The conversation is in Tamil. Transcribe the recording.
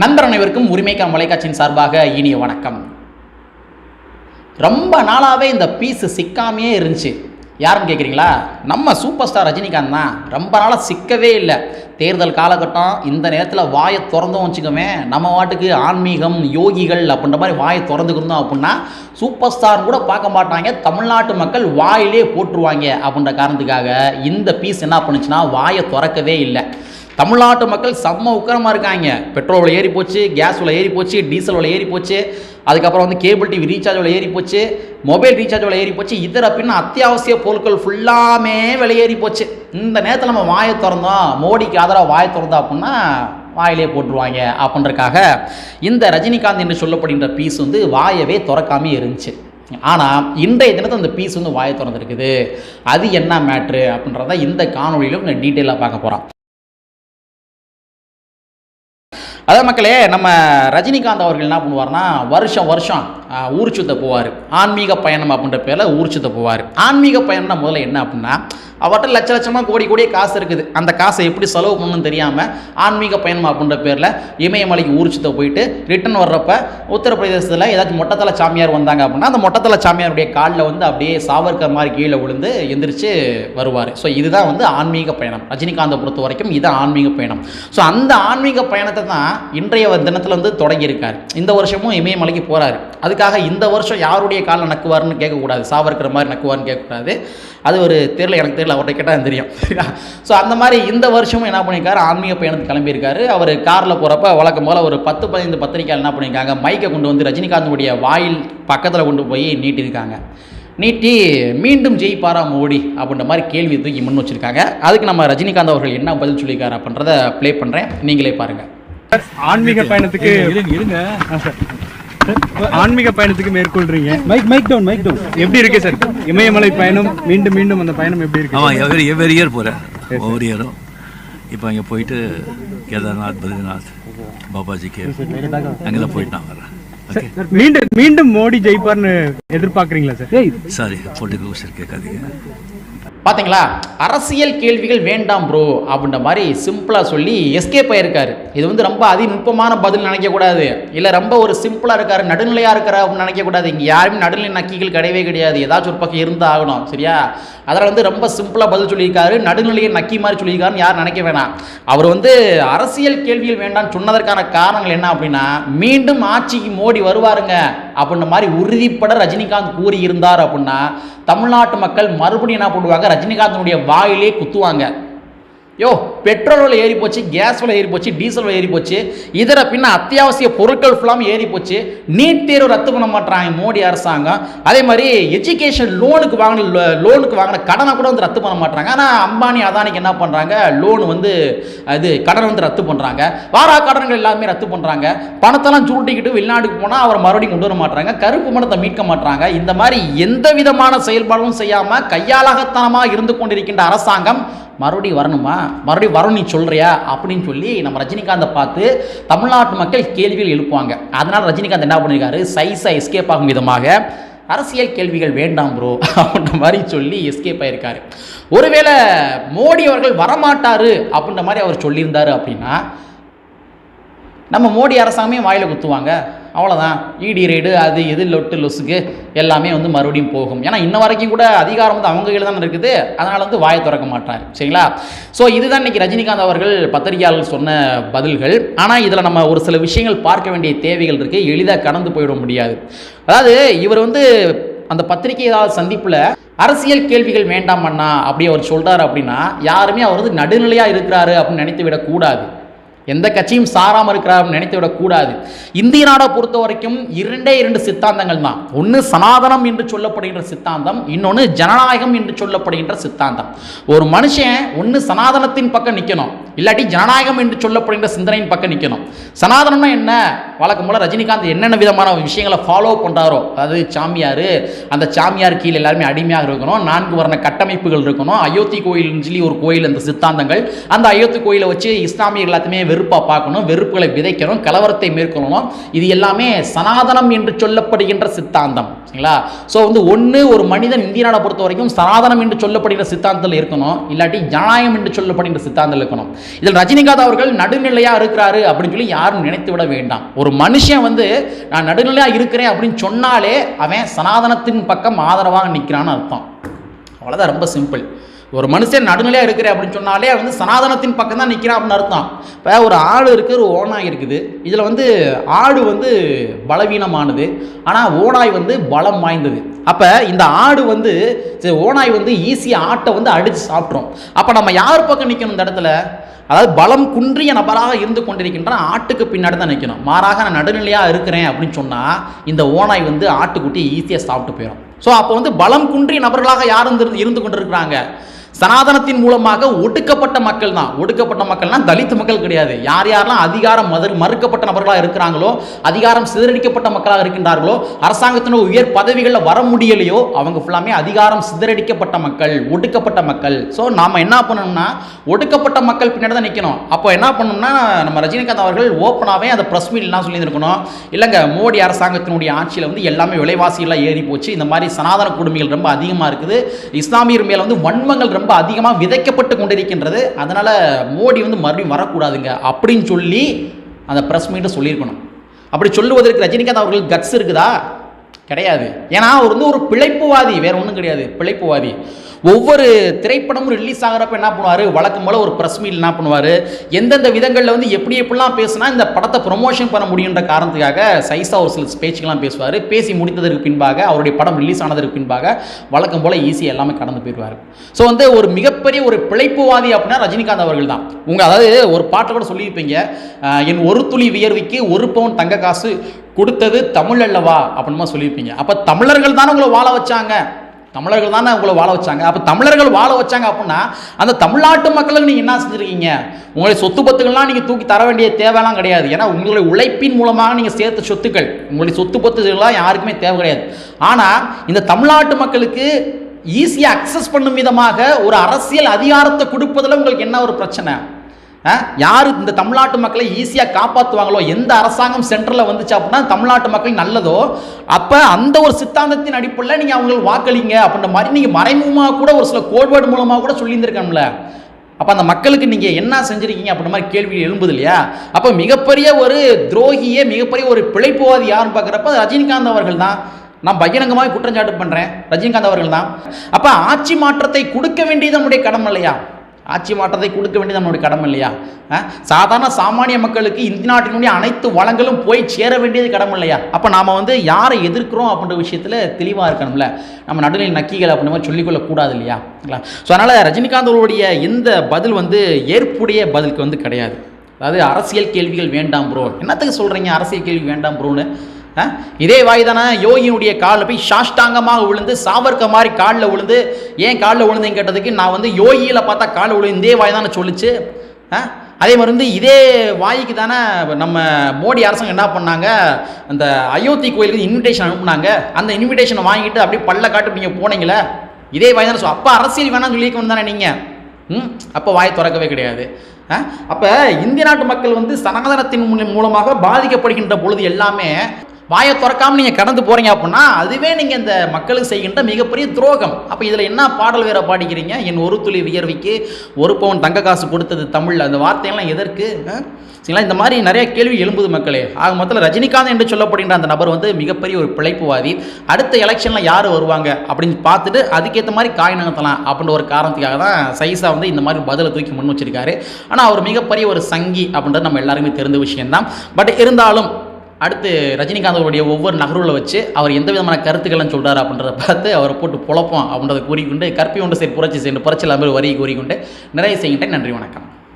நண்பர் அனைவருக்கும் உரிமைக்காம் தொலைக்காட்சியின் சார்பாக இனிய வணக்கம். ரொம்ப நாளாகவே இந்த பீஸு சிக்காமையே இருந்துச்சு. யாருன்னு கேட்குறீங்களா நம்ம சூப்பர் ஸ்டார் ரஜினிகாந்த் தான். ரொம்ப நாளாக சிக்கவே இல்லை. தேர்தல் காலகட்டம் இந்த நேரத்தில் வாயை திறந்தும் வச்சுக்கோமே. நம்ம வாட்டுக்கு ஆன்மீகம் யோகிகள் அப்படின்ற மாதிரி வாயை திறந்துக்கிருந்தோம் அப்படின்னா சூப்பர் ஸ்டார் கூட பார்க்க மாட்டாங்க. தமிழ்நாட்டு மக்கள் வாயிலே போட்டுருவாங்க அப்படின்ற காரணத்துக்காக இந்த பீஸ் என்ன பண்ணுச்சுன்னா வாயை திறக்கவே இல்லை. தமிழ்நாட்டு மக்கள் செம்ம உக்கரமாக இருக்காங்க. பெட்ரோல் விலை ஏறி போச்சு கேஸ் விலை ஏறி போச்சு டீசல் விலை ஏறி போச்சு அதுக்கப்புறம் வந்து கேபிள் டிவி ரீசார்ஜ் விலை ஏறி போச்சு மொபைல் ரீசார்ஜ் விலை ஏறி போச்சு இதர பின்ன அத்தியாவசிய பொருட்கள் ஃபுல்லாமே விலை ஏறி போச்சு. இந்த நேரத்தில் நம்ம வாயை திறந்தோம் மோடிக்கு ஆதரவாக வாயை திறந்தோம் அப்படின்னா வாயிலே போட்டுருவாங்க அப்படின்றக்காக இந்த ரஜினிகாந்த் என்று சொல்லப்படுகின்ற பீஸ் வந்து வாயவே திறக்காமே இருந்துச்சு. ஆனால் இன்றைய தினத்தில் அந்த பீஸ் வந்து வாயை திறந்துருக்குது. அது என்ன மேட்ரு அப்படின்றத இந்த காணொலியிலும் டீட்டெயிலாக பார்க்க போகிறோம் அதான் மக்களே நம்ம ரஜினிகாந்த் அவர்கள் என்ன பண்ணுவார்னா வருஷம் வருஷம் ஊர் சுத்த போவார். ஆன்மீக பயணம் அப்படின்ற பேரில் ஊர் சுத்த போவார். ஆன்மீக பயணம்னா முதல்ல என்ன அப்படின்னா அவர்கிட்ட லட்ச லட்சமாக கோடி கோடியே காசு இருக்குது. அந்த காசை எப்படி செலவு பண்ணணும்னு தெரியாமல் ஆன்மீக பயணம் அப்படின்ற பேரில் இமயமலைக்கு ஊர் சுத்த போயிட்டு ரிட்டன் வர்றப்ப உத்தரப்பிரதேசத்தில் ஏதாச்சும் மொட்டத்தலை சாமியார் வந்தாங்க அப்படின்னா அந்த மொட்டத்தலை சாமியாருடைய காலில் வந்து அப்படியே சாவர்கர் மாதிரி கீழே விழுந்து எந்திரிச்சு வருவார். ஸோ இதுதான் வந்து ஆன்மீக பயணம். ரஜினிகாந்தை பொறுத்த வரைக்கும் இதுதான் ஆன்மீக பயணம். ஸோ அந்த ஆன்மீக பயணத்தை தான் இன்றைய தினத்தில் வந்து தொடங்கியிருக்கார். இந்த வருஷமும் இமயமலைக்கு போகிறாரு அதுக்காக இந்த வருஷம் யாருடைய காலில் நக்குவார்னு கேட்கக்கூடாது. சாவர்க்கிற மாதிரி நக்குவார்னு கேட்கக்கூடாது. அது ஒரு தெரியல எனக்கு தெரியல அவர்கிட்ட கேட்டால் தெரியும். ஸோ அந்த மாதிரி இந்த வருஷமும் என்ன பண்ணியிருக்காரு? ஆன்மீக பயணத்துக்கு கிளம்பியிருக்காரு. அவர் காரில் போகிறப்ப வழக்கம் போல் ஒரு பத்து பதினைந்து பத்திரிக்கையாளர் என்ன பண்ணியிருக்காங்க? மைக்கை கொண்டு வந்து ரஜினிகாந்தனுடைய வாயில் பக்கத்தில் கொண்டு போய் நீட்டியிருக்காங்க. நீட்டி மீண்டும் ஜெயிப்பாரா மோடி? அப்படின்ற மாதிரி கேள்வி தூக்கி முன் வச்சிருக்காங்க. அதுக்கு நம்ம ரஜினிகாந்த் அவர்கள் என்ன பதில் சொல்லியிருக்காரு அப்படின்றத ப்ளே பண்ணுறேன் நீங்களே பாருங்கள் ஆன்மீக பயணத்துக்கு இருங்க. ஆன்மீக பயணத்துக்கு மேற்கொள்றீங்க. Mike mike down mike down எப்படி இருக்கு சார்? இமயமலை பயணம் மீண்டும் மீண்டும் அந்த பயணம் எப்படி இருக்கு? ஆமாம் எவரி எவரி இயர் போகிறேன் ஒவ்வொரு இயரும் இப்போ அங்கே போயிட்டு கேதார்நாத் பத்ரிநாத் பாபாஜி கே அங்கே தான் போயிட்டு நான் வரேன் மீண்டும் மீண்டும் மோடி ஜெயிப்பார்னு எதிர்பார்க்கறீங்களா சார் சாரி பொலிட்டிக்கல் கொஸ்டின் கேட்காதீங்க. பாத்தீங்களா? அரசியல் கேள்விகள் வேண்டாம் ப்ரோ அப்படின்ற மாதிரி சிம்பிளாக சொல்லி எஸ்கேப் ஆயிருக்காரு. இது வந்து ரொம்ப அதிநுட்பமான பதில் நினைக்கக்கூடாது இல்லை ரொம்ப ஒரு சிம்பிளாக இருக்காரு நடுநிலையாக இருக்காரு அப்படின்னு நினைக்கக்கூடாது இங்கே யாருமே நடுநிலை நக்கிகள் கிடையவே கிடையாது. ஏதாச்சும் ஒரு பக்கம் இருந்து ஆகணும் சரியா? அதில் வந்து ரொம்ப சிம்பிளாக பதில் சொல்லியிருக்காரு நடுநிலையை நக்கி மாதிரி சொல்லியிருக்காருன்னு யாரும் நினைக்க வேணாம். அவர் வந்து அரசியல் கேள்விகள் வேண்டாம்னு சொன்னதற்கான காரணங்கள் என்ன அப்படின்னா மீண்டும் ஆட்சிக்கு மோடி வருவாருங்க. அப்படின்ற மாதிரி உறுதிப்பட ரஜினிகாந்த் கூறி இருந்தார் அப்படின்னா தமிழ்நாட்டு மக்கள் மறுபடியும் என்ன பண்ணுவாங்க? ரஜினிகாந்தனுடைய வாயிலே குத்துவாங்க. யோ பெட்ரோல் விலை ஏறி போச்சு கேஸ் விலை ஏறி போச்சு டீசல் விலை ஏறி போச்சு. இதர பின்ன அத்தியாவசிய பொருட்கள் ஃபுல்லாமே ஏறி போச்சு. நீட் தேர்வு ரத்து பண்ண மாட்டாங்க மோடி அரசாங்கம். அதே மாதிரி எஜுகேஷன் லோனுக்கு வாங்கின லோனுக்கு வாங்கின கடனை கூட வந்து ரத்து பண்ண மாட்டாங்க ஆனால் அம்பானி அதானிக்கு என்ன பண்ணுறாங்க லோன் வந்து இது கடன் வந்து ரத்து பண்ணுறாங்க வாரா கடன்கள் எல்லாமே ரத்து பண்ணுறாங்க பணத்தெல்லாம் சுருட்டிக்கிட்டு வெளிநாட்டுக்கு போனால் அவர் மறுபடியும் கொண்டு வர மாட்டாங்க கருப்பு மனத்தை மீட்க மாட்டாங்க இந்த மாதிரி எந்த விதமான செயல்பாடும் செய்யாமல் கையாளகத்தனமாக இருந்து கொண்டிருக்கின்ற அரசாங்கம் மறுபடியும் வரணுமா? மறுபடியும் வரணும் நீ சொல்கிறியா அப்படின்னு சொல்லி நம்ம ரஜினிகாந்தை பார்த்து தமிழ்நாட்டு மக்கள் கேள்விகள் எழுப்புவாங்க. அதனால் ரஜினிகாந்த் என்ன பண்ணியிருக்காரு சைஸாக எஸ்கேப் ஆகும் விதமாக அரசியல் கேள்விகள் வேண்டாம் ப்ரோ அப்படின்ற மாதிரி சொல்லி எஸ்கேப் ஆயிருக்காரு. ஒருவேளை மோடி அவர்கள் வரமாட்டார் அப்படின்ற மாதிரி அவர் சொல்லியிருந்தார் அப்படின்னா நம்ம மோடி அரசாங்கமே வாயில் குத்துவாங்க. அவ்வளோதான் இடி ரைடு அது இது லொட்டு லொசுக்கு எல்லாமே வந்து மறுபடியும் போகும். ஏன்னா இன்ன வரைக்கும் கூட அதிகாரம் வந்து அவங்க கையில் தான் இருக்குது. அதனால் வந்து வாயை திறக்க மாட்டார். சரிங்களா? ஸோ இதுதான் இன்னைக்கு ரஜினிகாந்த் அவர்கள் பத்திரிகையாளர் சொன்ன பதில்கள். ஆனால் இதில் நம்ம ஒரு சில விஷயங்கள் பார்க்க வேண்டிய தேவைகள் இருக்குது எளிதாக கடந்து போயிட முடியாது. அதாவது இவர் வந்து அந்த பத்திரிகையாளர் சந்திப்பில் அரசியல் கேள்விகள் வேண்டாம் அண்ணா அப்படி அவர் சொல்கிறார் அப்படின்னா யாருமே அவர் வந்து நடுநிலையாக இருக்கிறாரு அப்படின்னு நினைத்து விடக்கூடாது எந்த கட்சியும் சாராமல் இருக்கிறார் நினைத்து விடக்கூடாது இந்திய நாடை பொறுத்த வரைக்கும் இரண்டே இரண்டு சித்தாந்தங்கள் தான். ஒன்று சனாதனம் என்று சொல்லப்படுகின்ற சித்தாந்தம் இன்னொன்று ஜனநாயகம் என்று சொல்லப்படுகின்ற சித்தாந்தம். ஒரு மனுஷன் ஒன்று சனாதனத்தின் பக்கம் நிற்கணும் இல்லாட்டி ஜனநாயகம் என்று சொல்லப்படுகின்ற சிந்தனையின் பக்கம் நிற்கணும் சனாதனம்னா என்ன? வழக்கம் போல் ரஜினிகாந்த் என்னென்ன விதமான விஷயங்களை ஃபாலோ பண்ணுறாரோ அதாவது சாமியார் அந்த சாமியார் கீழே எல்லாருமே அடிமையாக இருக்கணும் நான்கு வர்ண கட்டமைப்புகள் இருக்கணும் அயோத்தி கோயில்னு சொல்லி ஒரு கோயில் அந்த சித்தாந்தங்கள் அந்த அயோத்தி கோயிலை வச்சு இஸ்லாமியர்கள் எல்லாத்தையுமே வெறுப்பாக பார்க்கணும் வெறுப்புகளை விதைக்கணும் கலவரத்தை மேற்கொள்ளணும். இது எல்லாமே சனாதனம் என்று சொல்லப்படுகின்ற சித்தாந்தம். சரிங்களா? ஸோ வந்து ஒன்று ஒரு மனிதன் இந்திய நாடை பொறுத்த வரைக்கும் சனாதனம் என்று சொல்லப்படுகிற சித்தாந்தத்தில் இருக்கணும். இல்லாட்டி ஜனநாயகம் என்று சொல்லப்படுகின்ற சித்தாந்தத்தில் இருக்கணும். இதில் ரஜினிகாந்த் அவர்கள் நடுநிலையாக இருக்கிறாரு அப்படின்னு சொல்லி யாரும் நினைத்து விட வேண்டாம். ஒரு மனுஷன் வந்து நான் நடுநிலையாக இருக்கிறேன் அப்படின்னு சொன்னாலே அவன் சனாதனத்தின் பக்கம் ஆதரவாக நிற்கிறான்னு அர்த்தம். அவ்வளோதான் ரொம்ப சிம்பிள் ஒரு மனுஷன் நடுநிலையாக இருக்கிற அப்படின்னு சொன்னாலே வந்து சனாதனத்தின் பக்கம் தான் நிற்கிறான் அப்படின்னு அர்த்தம். இப்போ ஒரு ஆடு இருக்குது ஒரு ஓனாய் இருக்குது. இதில் வந்து ஆடு வந்து பலவீனமானது. ஆனால் ஓனாய் வந்து பலம் வாய்ந்தது. அப்போ இந்த ஆடு வந்து ஓனாய் வந்து ஈஸியாக ஆட்டை வந்து அடித்து சாப்பிட்றோம் அப்போ நம்ம யார் பக்கம் நிற்கணும் இந்த இடத்துல? அதாவது பலம் குன்றிய நபராக இருந்து கொண்டிருக்கின்ற ஆட்டுக்கு பின்னாடி தான் நிற்கணும் மாறாக நான் நடுநிலையாக இருக்கிறேன் அப்படின்னு சொன்னால் இந்த ஓனாய் வந்து ஆட்டுக்குட்டி ஈஸியாக சாப்பிட்டு போயிடும் ஸோ அப்போ வந்து பலம் குன்றிய நபர்களாக யார் இருந்து இருந்து கொண்டிருக்கிறாங்க? சனாதனத்தின் மூலமாக ஒடுக்கப்பட்ட மக்கள் தான் ஒடுக்கப்பட்ட மக்கள்னா தலித் மக்கள் கிடையாது. யார் யாரெல்லாம் அதிகாரம் மது மறுக்கப்பட்ட நபர்களாக இருக்கிறாங்களோ அதிகாரம் சிதறடிக்கப்பட்ட மக்களாக இருக்கின்றார்களோ அரசாங்கத்தின் உயர் பதவிகளில் வர முடியலையோ அவங்க ஃபுல்லாமே அதிகாரம் சிதறடிக்கப்பட்ட மக்கள் ஒடுக்கப்பட்ட மக்கள். ஸோ நாம் என்ன பண்ணணும்னா ஒடுக்கப்பட்ட மக்கள் பின்னாடி தான் நிற்கணும் அப்போ என்ன பண்ணணும்னா நம்ம ரஜினிகாந்த் அவர்கள் ஓப்பனாகவே அந்த ப்ரெஸ் மீட்லாம் சொல்லியிருக்கணும் இல்லைங்க மோடி அரசாங்கத்தினுடைய ஆட்சியில் வந்து எல்லாமே விலைவாசிகளாக ஏறி போச்சு இந்த மாதிரி சனாதன கொடுமைகள் ரொம்ப அதிகமாக இருக்குது. இஸ்லாமியர் மேலே வந்து வன்மங்கள் ரொம்ப அதிகமாக விதைக்கப்பட்டு கொண்டிருக்கின்றது. அதனால் மோடி வந்து மறுபடியும் வரக்கூடாதுங்க அப்படின்னு சொல்லி அந்த ப்ரெஸ் மீட்டை சொல்லியிருக்கணும். அப்படி சொல்லுவதற்கு ரஜினிகாந்த் அவர்கள் கட்ஸ் இருக்குதா? கிடையாது. ஏன்னா அவர் வந்து ஒரு பிழைப்புவாதி. வேற ஒன்றும் கிடையாது. பிழைப்புவாதி. ஒவ்வொரு திரைப்படமும் ரிலீஸ் ஆகிறப்ப என்ன பண்ணுவார்? வழக்கம் போல் ஒரு ப்ரெஸ் மீட் என்ன பண்ணுவார்? எந்தெந்த விதங்களில் வந்து எப்படி எப்படிலாம் பேசுனா இந்த படத்தை ப்ரொமோஷன் பண்ண முடியுன்ற காரணத்துக்காக சைஸாக ஒரு சில பேச்சுக்கெல்லாம் பேசுவார். பேசி முடித்ததற்கு பின்பாக அவருடைய படம் ரிலீஸ் ஆனதற்கு பின்பாக வழக்கம் போல் ஈஸியாக எல்லாமே கடந்து போயிடுவார். ஸோ வந்து ஒரு மிக மிகப்பெரிய ஒரு பிழைப்புவாதி அப்படின்னா ரஜினிகாந்த் அவர்கள் தான் உங்கள் அதாவது ஒரு பாட்டை கூட சொல்லியிருப்பீங்க என் ஒரு துளி வியர்விக்கு ஒரு பவுன் தங்க காசு கொடுத்தது தமிழ் அல்லவா? அப்படின்மா சொல்லியிருப்பீங்க. அப்போ தமிழர்கள் தானே உங்களை வாழ வச்சாங்க. தமிழர்கள் தானே உங்களை வாழ வச்சாங்க. அப்போ தமிழர்கள் வாழ வச்சாங்க அப்படின்னா அந்த தமிழ்நாட்டு மக்களுக்கு நீங்கள் என்ன செஞ்சுருக்கீங்க? உங்களுடைய சொத்து பத்துக்கள்லாம் நீங்கள் தூக்கி தர வேண்டிய தேவைலாம் கிடையாது. ஏன்னா உங்களுடைய உழைப்பின் மூலமாக நீங்கள் சேர்த்த சொத்துக்கள் உங்களுடைய சொத்து பத்துக்கள்லாம் யாருக்குமே தேவை கிடையாது. ஆனால் இந்த தமிழ்நாட்டு மக்களுக்கு ஈஸியாக அக்சஸ் பண்ணும் விதமாக ஒரு அரசியல் அதிகாரத்தை கொடுப்பதில் உங்களுக்கு என்ன ஒரு பிரச்சனை? ஆ? யார் இந்த தமிழ்நாட்டு மக்களை ஈஸியாக காப்பாற்றுவாங்களோ எந்த அரசாங்கம் சென்ட்ரலில் வந்துச்சு அப்படின்னா தமிழ்நாட்டு மக்கள் நல்லதோ அப்போ அந்த ஒரு சித்தாந்தத்தின் அடிப்படையில் நீங்கள் அவங்களுக்கு வாக்களிங்க அப்படின்ற மாதிரி நீங்கள் மறைமுகமாக கூட ஒரு சில கோட்வேர்டு மூலமாக கூட சொல்லியிருந்திருக்கணும்ல. அப்போ அந்த மக்களுக்கு நீங்கள் என்ன செஞ்சுருக்கீங்க அப்படின்ற மாதிரி கேள்வி எழும்புது இல்லையா? அப்போ மிகப்பெரிய ஒரு துரோகியே மிகப்பெரிய ஒரு பிழைப்புவாதி யாருன்னு பார்க்குறப்ப ரஜினிகாந்த் அவர்கள் தான் நான் பகிரங்கமாக குற்றஞ்சாட்டு பண்ணுறேன் ரஜினிகாந்த் அவர்கள் தான் அப்போ ஆட்சி மாற்றத்தை கொடுக்க வேண்டியது நம்முடைய கடமை இல்லையா? ஆட்சி மாற்றத்தை கொடுக்க வேண்டியது நம்மளுடைய கடமை இல்லையா? சாதாரண சாமானிய மக்களுக்கு இந்திய நாட்டினுடைய அனைத்து வளங்களும் போய் சேர வேண்டியது கடமை இல்லையா? அப்போ நாம் வந்து யாரை எதிர்க்கிறோம் அப்படின்ற விஷயத்தில் தெளிவாக இருக்கணும்ல. நம்ம நடுநிலை நக்கிகள் அப்படின்ற மாதிரி சொல்லிக்கொள்ளக்கூடாது இல்லையா? ஸோ அதனால் ரஜினிகாந்த் அவருடைய எந்த பதில் வந்து ஏற்புடைய பதிலுக்கு வந்து கிடையாது. அதாவது அரசியல் கேள்விகள் வேண்டாம் ப்ரோ என்னத்துக்கு சொல்கிறீங்க அரசியல் கேள்வி வேண்டாம் ப்ரோன்னு இதே வாய் தானே யோகியினுடைய காலில் போய் சாஷ்டாங்கமாக விழுந்து சாவர்க்க மாதிரி காலில் விழுந்து ஏன் காலில் விழுந்தேன்னு கேட்டதுக்கு நான் வந்து யோகியில் பார்த்தா காலில் விழுந்து இதே வாய் தானே சொல்லிச்சு. ஆ? அதே மாதிரி வந்து இதே வாய்க்கு தானே நம்ம மோடி அரசாங்கம் என்ன பண்ணாங்க? அந்த அயோத்தி கோயிலுக்கு இன்விடேஷன் அனுப்புனாங்க. அந்த இன்விடேஷனை வாங்கிட்டு அப்படியே பல்ல காட்டு நீங்கள் போனீங்களே. இதே வாய் தானே அப்போ அரசியல் வேணாம்னு சொல்லிக்கணும் தானே நீங்கள் ம்? அப்போ வாய் திறக்கவே கிடையாது. அப்போ இந்திய நாட்டு மக்கள் வந்து சனாதனத்தின் மூலமாக பாதிக்கப்படுகின்ற பொழுது எல்லாமே வாயை திறக்காம நீங்கள் கடந்து போகிறீங்க அப்படின்னா அதுவே நீங்கள் இந்த மக்களுக்கு செய்கின்ற மிகப்பெரிய துரோகம். அப்போ இதில் என்ன பாடல் வேற பாடிக்கிறீங்க? என் ஒரு துளி வியர்விக்கு ஒரு பவுன் தங்க காசு கொடுத்தது தமிழில். அந்த வார்த்தையெல்லாம் எதற்கு? ஆ? சரிங்களா? இந்த மாதிரி நிறைய கேள்வி எழும்புது மக்களே. ஆக மொத்தத்தில் ரஜினிகாந்த் என்று சொல்லப்படுகின்ற அந்த நபர் வந்து மிகப்பெரிய ஒரு பிழைப்புவாதி. அடுத்த எலெக்ஷனில் யார் வருவாங்க அப்படின்னு பார்த்துட்டு அதுக்கேற்ற மாதிரி காய் நகர்த்தலாம் அப்படின்ற ஒரு காரணத்துக்காக தான் சைஸாக வந்து இந்த மாதிரி பதிலை தூக்கி முன் வச்சிருக்காரு. ஆனால் அவர் மிகப்பெரிய ஒரு சங்கி அப்படின்றது நம்ம எல்லாருமே தெரிந்த விஷயம்தான். பட் இருந்தாலும் அடுத்து ரஜினிகாந்த் அவருடைய ஒவ்வொரு நகர்வில் வச்சு அவர் எந்த விதமான கருத்துக்கள்லாம் சொல்கிறார் அப்படின்றத பார்த்து அவரை போட்டு புழப்போம் அப்படின்றத கூறிக்கொண்டு கற்பி ஒன்று சரி புரட்சி சென்று புரட்சி இல்லாமல் வரி கூறிக்கொண்டு நிறைய செய்கின்றேன். நன்றி வணக்கம்.